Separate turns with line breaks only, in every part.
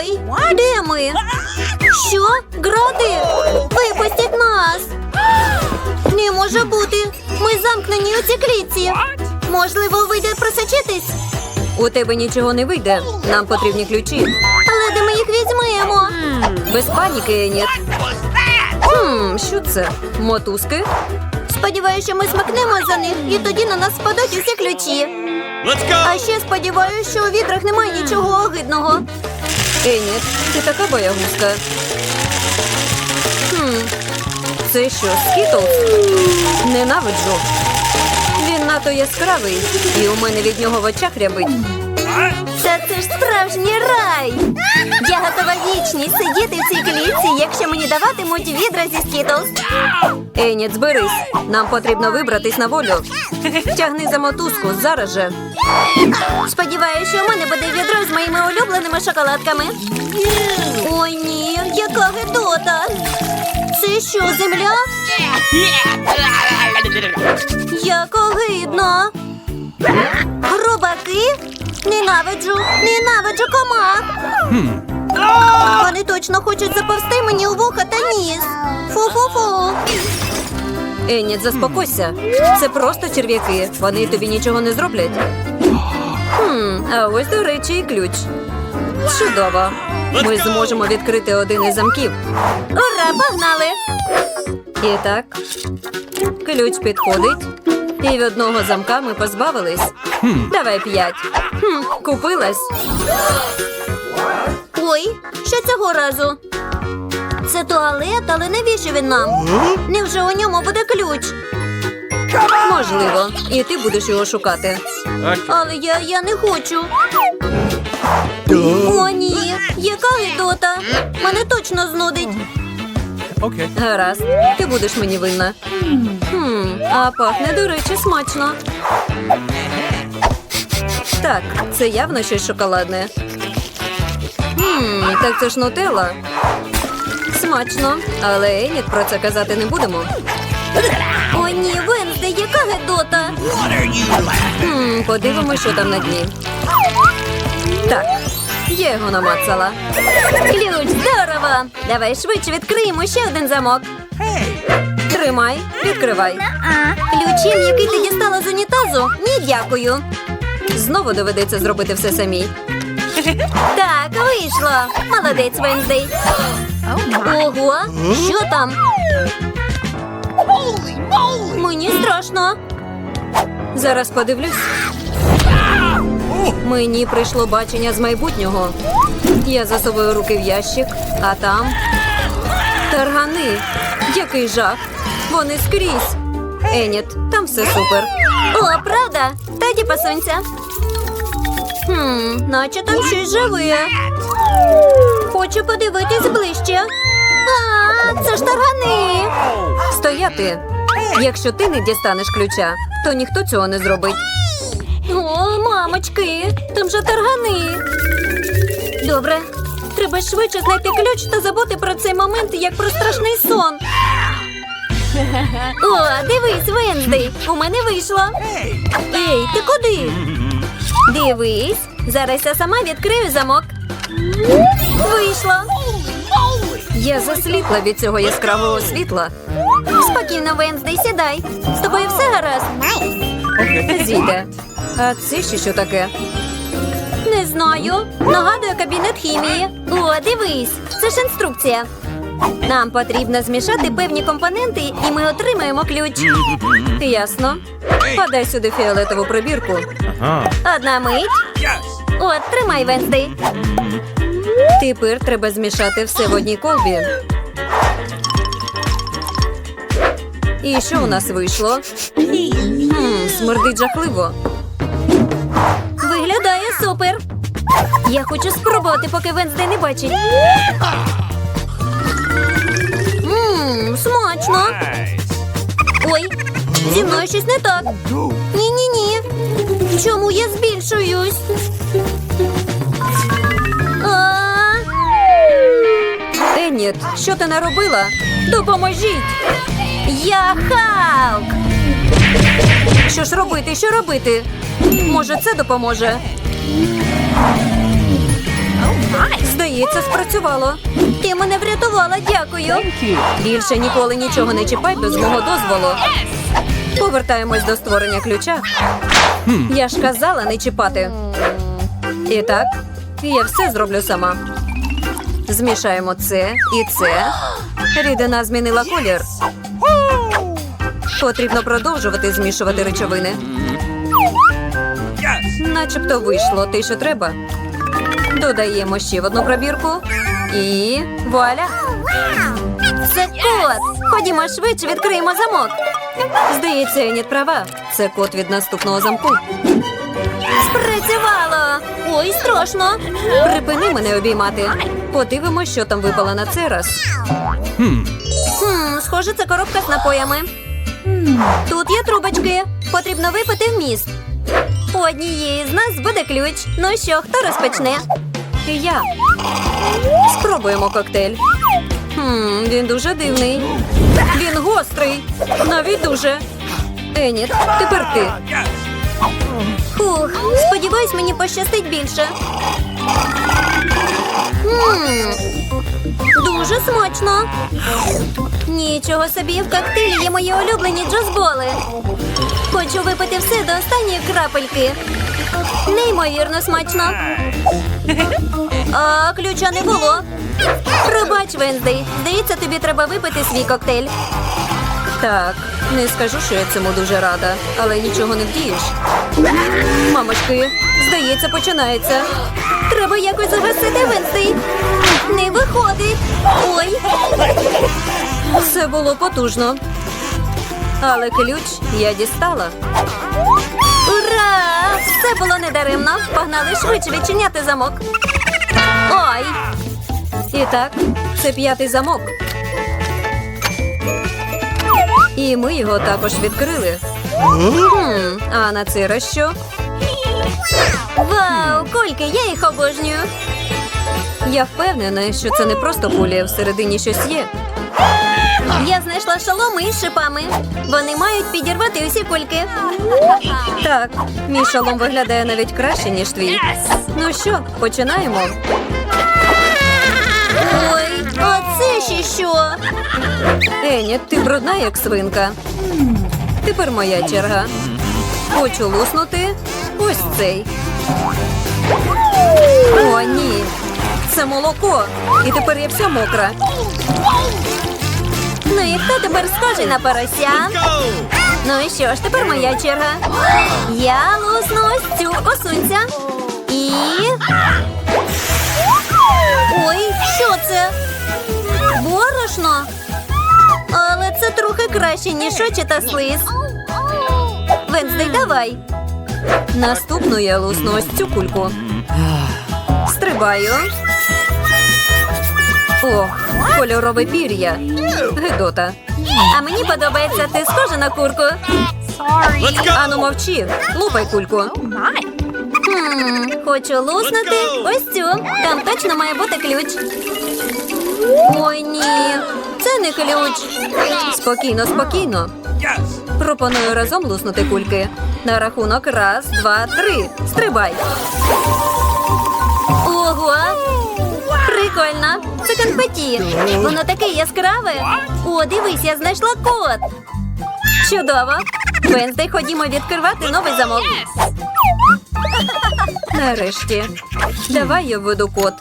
Ой, де ми? Що? Гради? Випустіть нас! Не може бути. Ми замкнені у цій клітці. Можливо, вийде просочитись?
У тебе нічого не вийде. Нам потрібні ключі.
Але де ми їх візьмемо?
Без паніки, Еніт. Хм, що це? Мотузки?
Сподіваюся, що ми смакнемо за них, і тоді на нас впадуть усі ключі. А ще сподіваюся, що у відрах немає нічого огидного.
Еніт, ти така боягузка. Хм, це що, Скітлз? Ненавиджу. Він надто яскравий, і у мене від нього в очах рябить.
Та це ж справжній рай! Я готова вічність сидіти в цій клітці, якщо мені даватимуть відра зі скітлз.
Еніт, зберись. Нам потрібно вибратись на волю. Тягни за мотузку зараз же.
Сподіваюся, що у мене буде відро з моїми улюбленими шоколадками. Ой ні, яка гидота! Це що, земля? Як огидно! Грубаки? Ненавиджу, ненавиджу комах! Вони точно хочуть заповзти мені у вуха та ніс. Фу-фу-фу.
Еніт, заспокойся. Це просто черв'яки. Вони тобі нічого не зроблять. Хм, а ось, до речі, і ключ. Чудово. Ми зможемо відкрити один із замків.
Ура, погнали!
І так, ключ підходить. І від одного замка ми позбавились. Давай п'ять. Хм, купилась.
Ой, що цього разу? Це туалет, але навіщо він нам? Невже у ньому буде ключ?
Можливо. І ти будеш його шукати.
Але я, я не хочу. О, ні, яка гидота. Мене точно знудить.
Okay.
Гаразд, ти будеш мені винна. Хм, а пахне, до речі, смачно. Так, це явно щось шоколадне. Хм, так це ж нутелла. Смачно, але Еніт про це казати не будемо.
О, ні, Венсде, яка гидота.
Хм, подивимося, що там на дні. Так, я його намацала.
Ключ, здорово. Давай швидше відкриємо ще один замок.
Тримай, відкривай.
Ключем, який ти дістала з унітазу? Ні, дякую.
Знову доведеться зробити все самій.
Так, вийшло. Молодець, Венздей. Ого, що там? Мені страшно.
Зараз подивлюсь. Мені прийшло бачення з майбутнього. Я засовую руки в ящик, а там таргани. Який жах! Вони скрізь. Еніт, там все супер.
О, правда? Тоді посунься. Хм, наче там щось живе. Хочу подивитись ближче. А, це ж таргани.
Стояти. Якщо ти не дістанеш ключа, то ніхто цього не зробить.
Мамочки, там же таргани. Добре, треба швидше знайти ключ та забути про цей момент як про страшний сон. О, дивись, Венздей, у мене вийшло. Ей, ти куди? Дивись, зараз я сама відкрию замок. Вийшло.
Я засліпла від цього яскравого світла.
Спокійно, Венздей, сідай. З тобою все гаразд.
Зійде. А це ще що таке?
Не знаю. Нагадує кабінет хімії. О, дивись, це ж інструкція. Нам потрібно змішати певні компоненти, і ми отримаємо ключ.
Ясно. Подай сюди фіолетову пробірку.
Одна мить. От, тримай, Венздей.
Тепер треба змішати все в одній колбі. І що у нас вийшло? Хм, смердить жахливо.
Супер. Я хочу спробувати, поки Венздей не бачить. Ммм, смачно. Ой, зі мною щось не так. Ні-ні-ні. Чому я збільшуюсь?
Еніт, що ти наробила? Допоможіть!
Я Халк!
Що ж робити? Що робити? Може, це допоможе? Здається, спрацювало.
Ти мене врятувала, дякую.
Більше ніколи нічого не чіпай без мого дозволу. Повертаємось до створення ключа. Я ж казала не чіпати. І так, я все зроблю сама. Змішаємо це і це. Рідина змінила колір. Потрібно продовжувати змішувати речовини. Начебто вийшло те, що треба. Додаємо ще в одну пробірку. І вуаля!
Це кот. Ходімо швидше, відкриємо замок.
Здається, Еніт права. Це код від наступного замку.
Спрацювало. Ой, страшно.
Припини мене обіймати. Подивимось, що там випало на цей раз.
Хм, схоже, це коробка з напоями. Тут є трубочки. Потрібно випити вміст. У однієї з нас буде ключ. Ну що, хто розпочне?
Я. Спробуємо коктейль. Хм, він дуже дивний. Він гострий. Навіть дуже. Еніт, тепер ти.
Фух, сподіваюсь, мені пощастить більше. Хм, дуже смачно. Нічого собі, в коктейлі є мої улюблені джазболи. Хочу випити все до останньої крапельки. Неймовірно смачно. А ключа не було. Пробач, Венздей. Здається, тобі треба випити свій коктейль.
Так, не скажу, що я цьому дуже рада, але нічого не вдієш. Мамочки, здається, починається.
Треба якось загасити Венздей. Не виходить. Ой,
Це було потужно. Але ключ я дістала.
Ура! Все було недаремно. Погнали швидше відчиняти замок. Ой,
І так, це п'ятий замок. І ми його також відкрили. Хм, а на раз що?
вау, кульки, я їх обожнюю.
Я впевнена, що це не просто кулі, всередині щось є.
Я знайшла шоломи із шипами. Вони мають підірвати усі кульки.
Так, мій шолом виглядає навіть краще, ніж твій. Ну що, починаємо.
Ой, а це ще що?
Еня, ти брудна, як свинка. Тепер моя черга. Хочу луснути ось цей. О, ні. Це молоко. І тепер я вся мокра.
Ну і хто тепер схожий на порося? Ну і що ж, тепер моя черга. Я лусну ось цю осунця. І. Ой, що це? Борошно. Але це трохи краще, ніж очі та слиз. Венздей, давай.
Наступну я лусну ось цю кульку. Стрибаю. Ох, кольорове пір'я. Гидота.
А мені подобається, ти схожа на курку.
Ану мовчи, лупай кульку.
Хм, хочу луснути ось цю. Там точно має бути ключ. Ой, ні, це не ключ.
Спокійно, спокійно. Пропоную разом луснути кульки. На рахунок раз, два, три. Стрибай.
Конфеті. Воно таке яскраве. О, дивись, я знайшла код.
Чудово.
Венздей, ходімо відкривати новий замок.
Нарешті. Давай я введу код.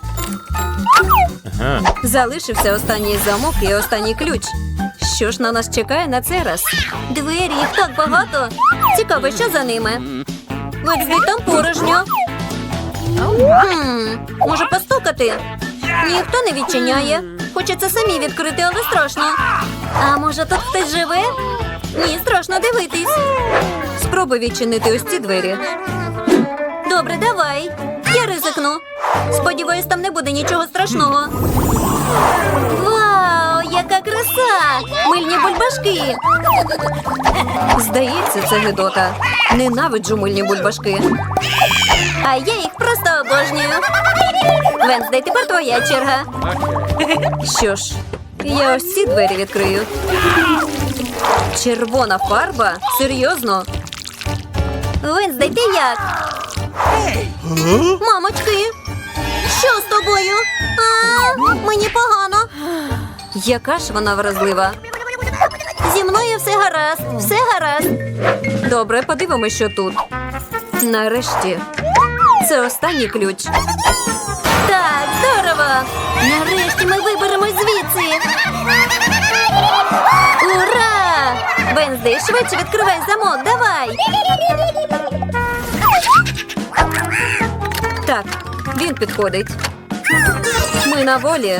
Залишився останній замок і останній ключ. Що ж на нас чекає на цей раз?
Двері, їх так багато. Цікаво, що за ними. Венздей, там порожньо. Хм, може постукати? Ніхто не відчиняє. Хочеться самі відкрити, але страшно. А може тут хтось живе? Ні, страшно дивитись.
Спробуй відчинити ось ці двері.
Добре, давай. Я ризикну. Сподіваюсь, там не буде нічого страшного. Вау, яка краса! Мильні бульбашки.
Здається, це Гедота. Ненавиджу мильні бульбашки.
А я їх просто обожнюю. Венздей, тепер твоя черга.
Що ж, я ось ці двері відкрию. Червона фарба? Серйозно?
Венздей, ти як? Мамочки, що з тобою? А, мені погано.
Яка ж вона вразлива.
Зі мною все гаразд, все гаразд.
Добре, подивимося, що тут. Нарешті. Це останній ключ.
Нарешті ми виберемось звідси. Ура! Венздей, швидше відкривай замок, давай.
Так, він підходить. Ми на волі.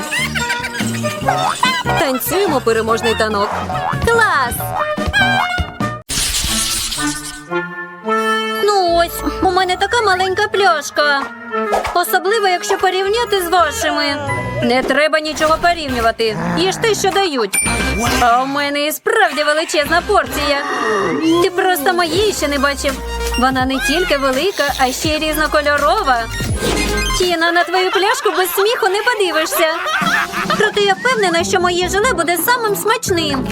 Танцюємо переможний танок.
Клас! Ось, у мене така маленька пляшка. Особливо, якщо порівняти з вашими.
Не треба нічого порівнювати. Їж те, що дають. А у мене і справді величезна порція. Ти просто моєї ще не бачив. Вона не тільки велика, а ще й різнокольорова.
Тіна, на твою пляшку без сміху не подивишся. Проте я впевнена, що моє желе буде самим смачним.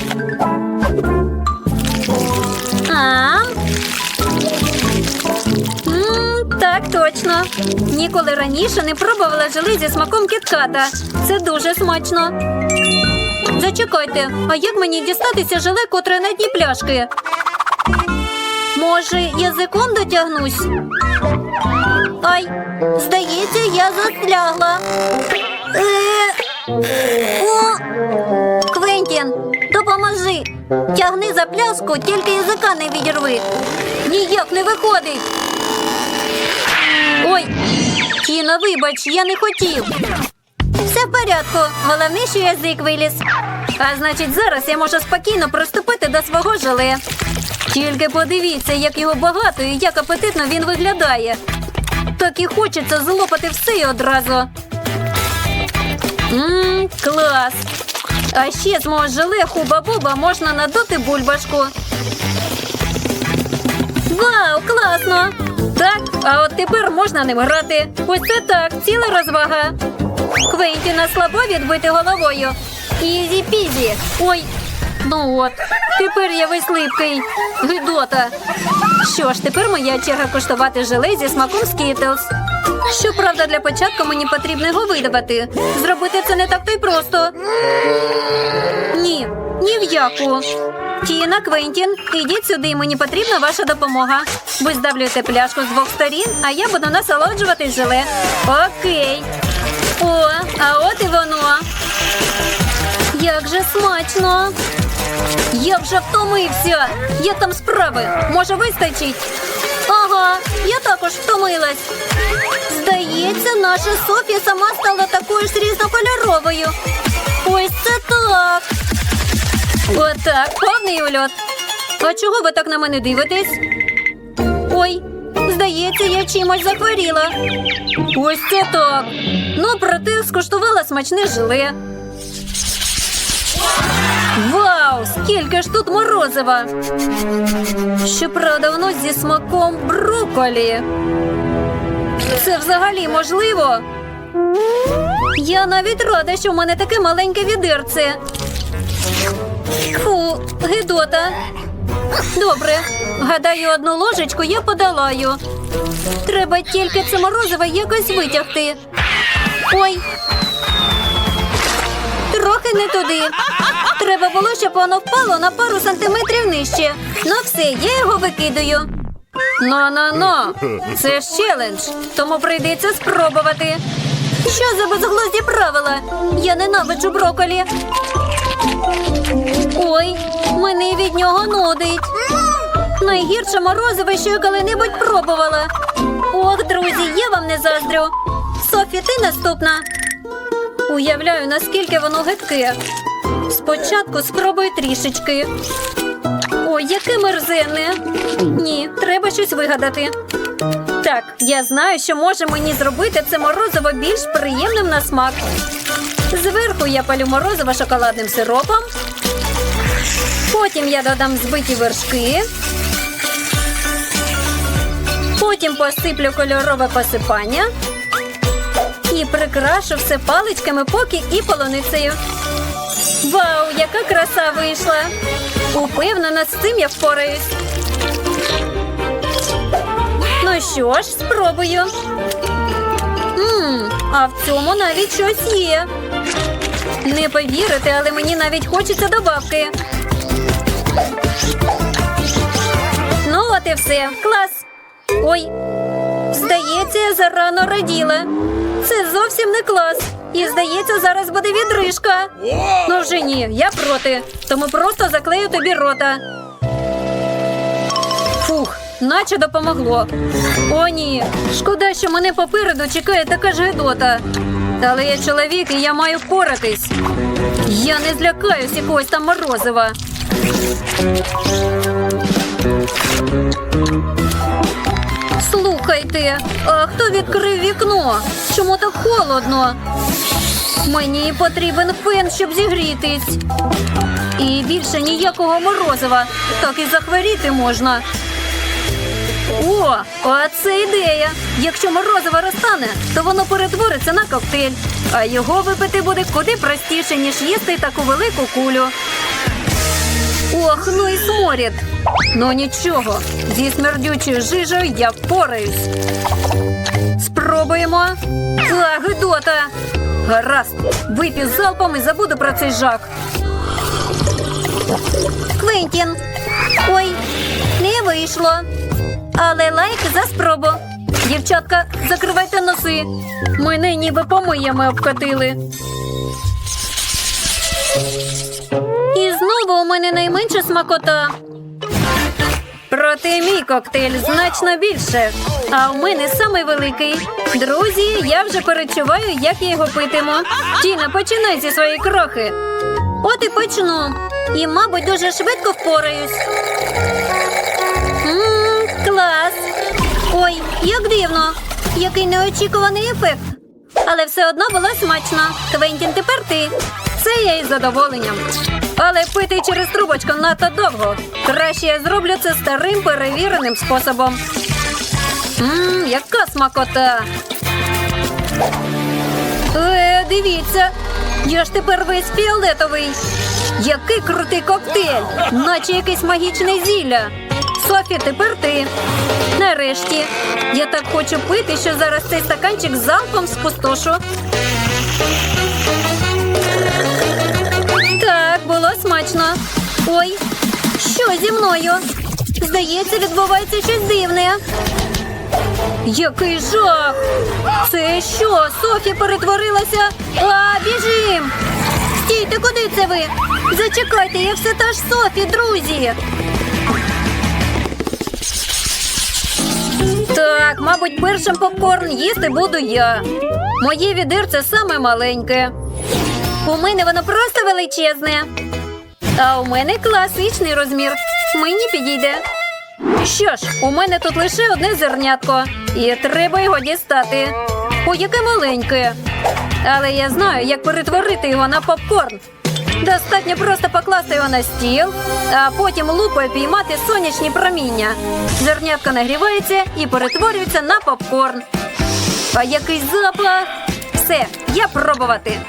А? Так, точно. Ніколи раніше не пробувала желе зі смаком кітката. Це дуже смачно. Зачекайте, а як мені дістатися желе, котре на дні пляшки? Може, язиком дотягнусь? Ай, здається, я застрягла. Е, О, Квентін, допоможи. Тягни за пляску, тільки язика не відірви. Ніяк не виходить. Ой, Тіна, вибач, я не хотів. Все в порядку. Головне, що язик виліз. А значить, зараз я можу спокійно приступити до свого желе. Тільки подивіться, як його багато і як апетитно він виглядає. Так і хочеться злопати все і одразу. Ммм, клас. А ще з мого желе хуба-буба можна надути бульбашку. Вау, класно! Так, а от тепер можна ним грати. Ось це так, ціла розвага. Квентіна слабо відбити головою. Ізі-пізі. Ой, ну от, тепер я весь липкий. Гидота. Що ж, тепер моя черга коштувати желе зі смаком скітлз. Щоправда, для початку мені потрібно його видавати. Зробити це не так то й просто. Ні, ні в яку. Тіна, Квентін, ідіть сюди, мені потрібна ваша допомога. Ви здавлюєте пляшку з двох сторін, а я буду насолоджуватись желе. Окей. О, а от і воно. Як же смачно. Я вже втомився. Як там справи? Може, вистачить? Ага, я також втомилась. Здається, наша Софія сама стала такою ж різнокольоровою. Ось це. Отак, повний ульот. А чого ви так на мене дивитесь? Ой, здається, я чимось захворіла. Ось це так. Ну, проте скуштувала смачне желе. Вау! Скільки ж тут морозива! Щоправда, воно зі смаком брокколі. Це взагалі можливо? Я навіть рада, що в мене таке маленьке відерце. Фу, гидота. Добре. Гадаю, одну ложечку я подолаю. Треба тільки це морозиво якось витягти. Ой. Трохи не туди. Треба було, щоб воно впало на пару сантиметрів нижче. Ну все, я його викидаю.
Но-но-но! Це ж челендж, тому прийдеться спробувати.
Що за безглузді правила? Я ненавиджу броколі. Ой, мене від нього нудить. Найгірше морозиво, що я коли-небудь пробувала. Ох, друзі, я вам не заздрю. Софі, ти наступна. Уявляю, наскільки воно гидке. Спочатку спробую трішечки. Ой, яке мерзенне. Ні, треба щось вигадати. Так, я знаю, що може мені зробити це морозиво більш приємним на смак. Зверху я палю морозиво шоколадним сиропом. Потім я додам збиті вершки. Потім посиплю кольорове посипання. І прикрашу все паличками поки і полуницею. Вау, яка краса вийшла! Упевнена, з цим я впораюсь. Ну що ж, спробую. Мм, А в цьому навіть щось є. Не повірите, але мені навіть хочеться добавки. Ну, от і все. Клас. Ой, здається, я зарано раділа. Це зовсім не клас. І здається, зараз буде відрижка. Ну вже ні, я проти. Тому просто заклею тобі рота. Фух, наче допомогло. О, ні. Шкода, що мене попереду чекає така ж гидота. Але я чоловік і я маю впоратись. Я не злякаюсь якогось там морозива. Слухайте, а хто відкрив вікно? Чому так холодно? Мені потрібен фен, щоб зігрітись. І більше ніякого морозива. Так і захворіти можна. О, а це ідея. Якщо морозиво розтане, то воно перетвориться на коктейль. А його випити буде куди простіше, ніж їсти таку велику кулю. Ох, ну і сморід. Ну нічого, зі смердючою жижею я впораюсь. Спробуємо. А, гидота. Гаразд, вип'ю залпом і забуду про цей жах.
Квентін. Ой, не вийшло. Але лайк за спробу.
Дівчатка, закривайте носи. Мене ніби помиями обкатили. І знову у мене найменша смакота. Проте мій коктейль значно більше. А у мене самий великий. Друзі, я вже перечуваю, як я його питиму. Тіна, починай зі своєї крохи.
От і почну. І, мабуть, дуже швидко впораюсь. Як дивно. Який неочікуваний ефект. Але все одно було смачно. Квентін, тепер ти.
Це я із задоволенням. Але пити через трубочку надто довго. Краще я зроблю це старим перевіреним способом. Ммм, яка смакота. Е, дивіться. Я ж тепер весь фіолетовий. Який крутий коктейль, наче якесь магічне зілля. Софі, тепер ти. Нарешті. Я так хочу пити, що зараз цей стаканчик залпом спустошу. Так, було смачно. Ой, що зі мною? Здається, відбувається щось дивне. Який жах! Це що? Софі перетворилася? А, біжим!
Стійте, куди це ви? Зачекайте, я все та ж Софі, друзі.
Так, мабуть, першим попкорн їсти буду я. Моє відерце саме маленьке.
У мене воно просто величезне.
А у мене класичний розмір. Мені підійде. Що ж, у мене тут лише одне зернятко, і треба його дістати. О, яке маленьке. Але я знаю, як перетворити його на попкорн. Достатньо просто покласти його на стіл, а потім лупою піймати сонячні проміння. Зернятко нагрівається і перетворюється на попкорн. А який запах! Все, я пробувати.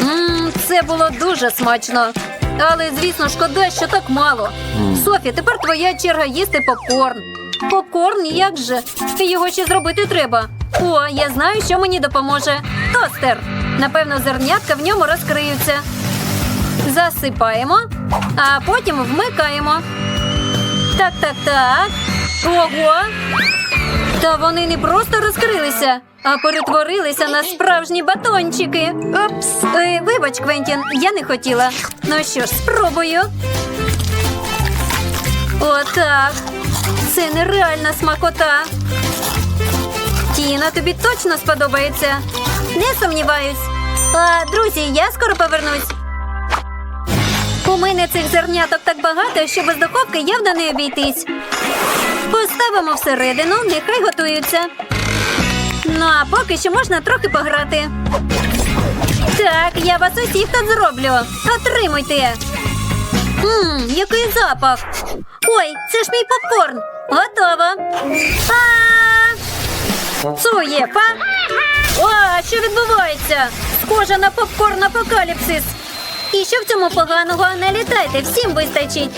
Мм, це було дуже смачно. Але, звісно, шкода, що так мало. Софі, тепер твоя черга їсти попкорн. Попкорн, як же? Його ще зробити треба. О, я знаю, що мені допоможе. Тостер. Напевно, зернятка в ньому розкриються. Засипаємо, а потім вмикаємо. Так, так, так. Ого. Та вони не просто розкрилися, а перетворилися на справжні батончики. Опс. Е, вибач, Квентін, я не хотіла. Ну що ж, спробую. Отак. Це нереальна смакота. Тіна, тобі точно сподобається.
Не сумніваюсь. А, друзі, я скоро повернусь.
У мене цих зерняток так багато, що без духовки явно не обійтись. Поставимо всередину, нехай готуються. Ну а поки що можна трохи пограти. Так, я вас усіх тут зроблю. Отримуйте. Ммм, який запах. Ой, це ж мій попкорн. Готово. А! Цуєпа. О, що відбувається? Схоже на попкорн апокаліпсис. І що в цьому поганого? Не літайте, всім вистачить.